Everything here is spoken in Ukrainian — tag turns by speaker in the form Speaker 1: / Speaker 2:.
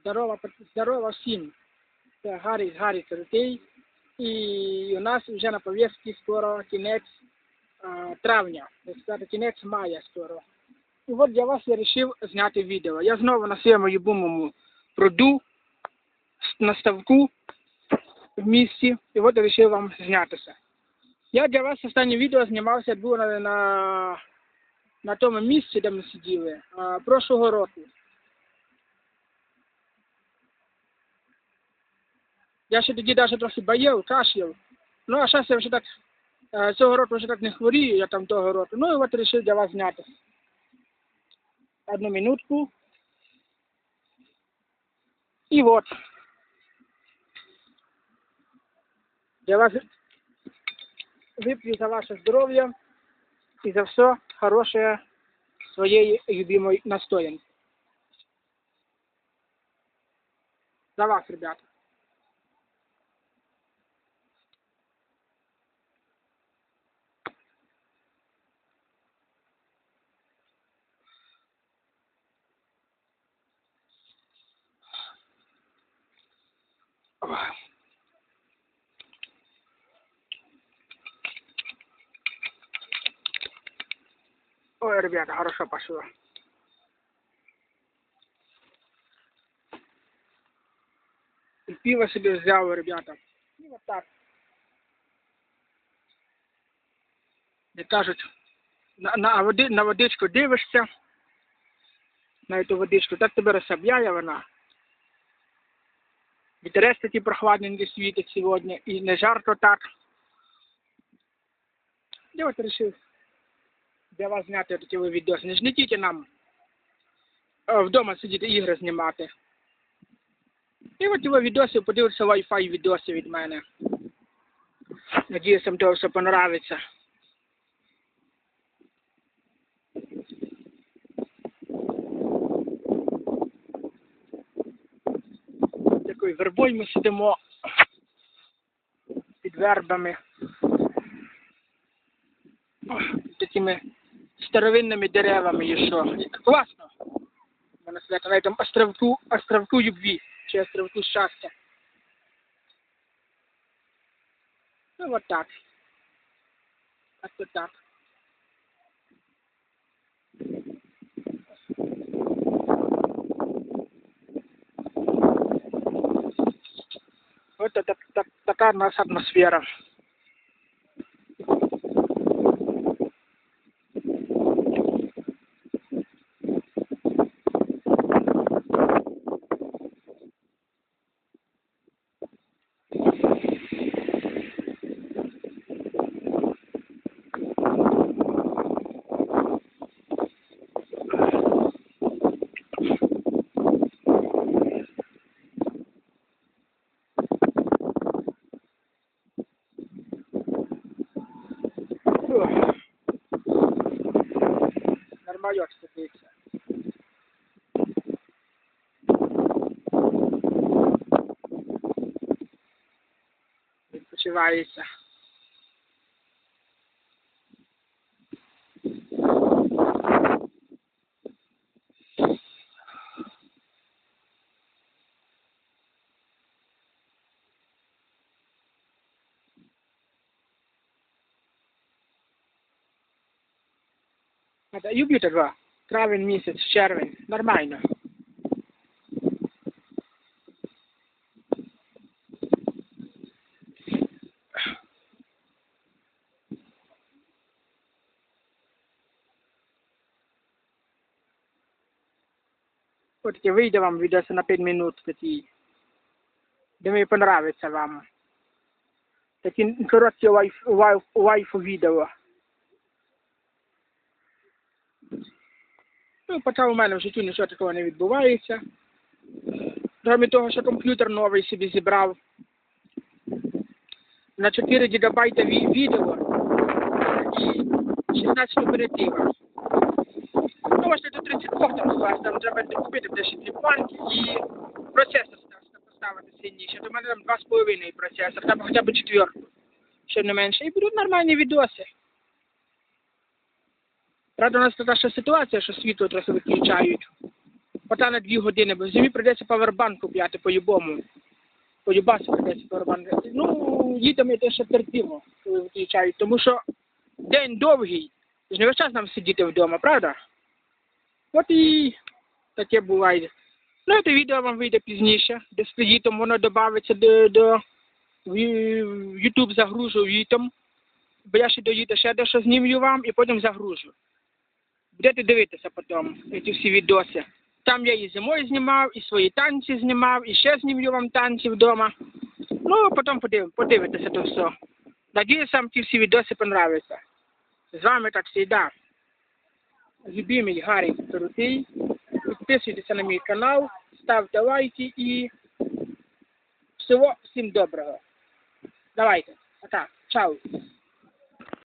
Speaker 1: Здорова, здорова всім. Це Гаррі, Гаррі Крутий. І у нас вже на повістці скоро кінець а, травня. Сказати, кінець мая скоро. І от для вас я вирішив зняти відео. Я знову на своєму любимому пруду на ставку в місті. І от вирішив вам знятися. Я для вас останнє відео знімався було на, на, на тому місці, де ми сиділи, а, прошлого року. Я ще тоді навіть трохи боїв, кашляв. Ну, а зараз я вже так, е, цього року вже так не хворію, я там того року. Ну і от вирішив для вас зняти. Одну минутку. І от. Я вас вип'ю за ваше здоров'я і за все хороше своєї любимої настоянки. За вас, ребята. Ой, ребята, хорошо пошло. И пиво себе взял, ребята. И вот так. Як кажуть, на, на, води, на водичку дивишся, на цю водичку, так тебе розсобляє вона. Вітерець такий прохладненький світить сьогодні, і не жарко так. Я от вирішив для вас зняти такі відоси. Не тільки нам е, вдома сидіти ігри знімати. І от його відоси, подивився Wi-Fi відоси від мене. Надіюсь, вам того все понравиться. Такою вербою ми сидимо під вербами. Такими старовинними деревами і що. Класно. Можна сказати, на цьому островку, островку любві, чи островку щастя. Ну, вот так. Так то так. Вот это так, такая у нас атмосфера. maior que você fez. Deixa eu isso. Люблю того. Травень місяць, червень. Нормально. От таки вийде вам відео на 5 минут такий. Думаю, понравиться вам. Такі короткі лайф, лайф, лайф Ну, поки у мене в житті нічого такого не відбувається. Крім того, що комп'ютер новий собі зібрав на 4 гігабайта ві- відео і 16 оперативів. Ну, можна до 32 там скласти, там треба купити де ще і процесор поставити сильніше. До мене там 2,5 процесор, треба хоча б четверту, щоб не менше. І будуть нормальні відоси. Правда, у нас така ще ситуація, що світло трохи виключають. Пота на дві години, бо зимі прийдеться павербанк купляти по-любому. По-любасу прийдеться павербанк. Ну, дітям я ще терпімо, коли виключають, тому що день довгий, ж не весь час нам сидіти вдома, правда? От і таке буває. Ну, це відео вам вийде пізніше, де з воно додається до, до в YouTube загружу літом, бо я ще до літа ще дещо знімлю вам і потім загружу. Будете дивитися потім ці всі відоси. Там я і зимою знімав, і свої танці знімав, і ще знімлю вам танці вдома. Ну, потім подив, подивитеся то все. Надіюсь, вам ці всі відоси понравляться. З вами, як завжди, любимий Гаррі Крутий. Підписуйтеся на мій канал, ставте лайки і всього всім доброго. Давайте. Отак. Чао.